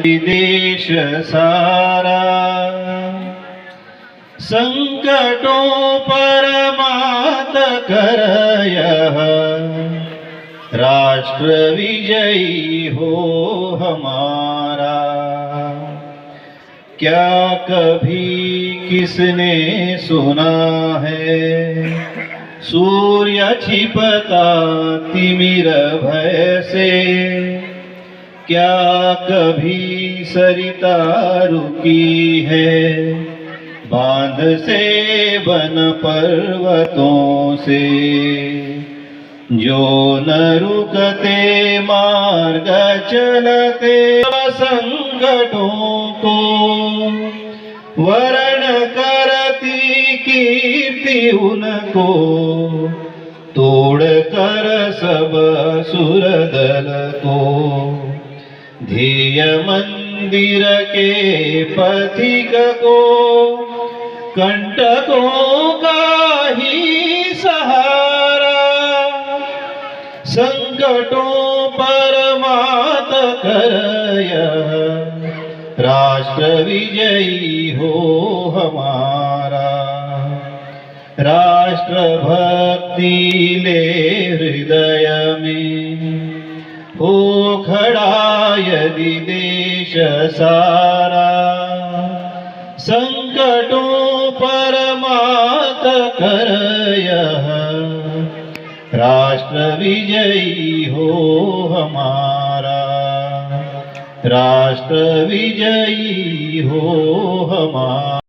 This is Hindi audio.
विदेश सारा। संकटों पर मात करयः राष्ट्र विजयी हो हमारा। क्या कभी किसने सुना है? सूर्य छिपता तिमिर भय से। क्या कभी सरिता रुकी है? बाँध से बन पर्वतों से, जो न रुकते मार्ग चलते संकटों को। वरण करती कीर्ति उनको, तोड़ कर सब सुर दल को। ध्येय मंदिर के पथिक को कंटकों का ही सहारा। संकटों पर मात करय राष्ट्र विजयी हो हमारा। राष्ट्र भक्ति ले हृदय में हो खड़ा यदि देश सारा, संकटों पर मात कर राष्ट्र विजयी हो हमारा, राष्ट्र विजयी हो हमारा।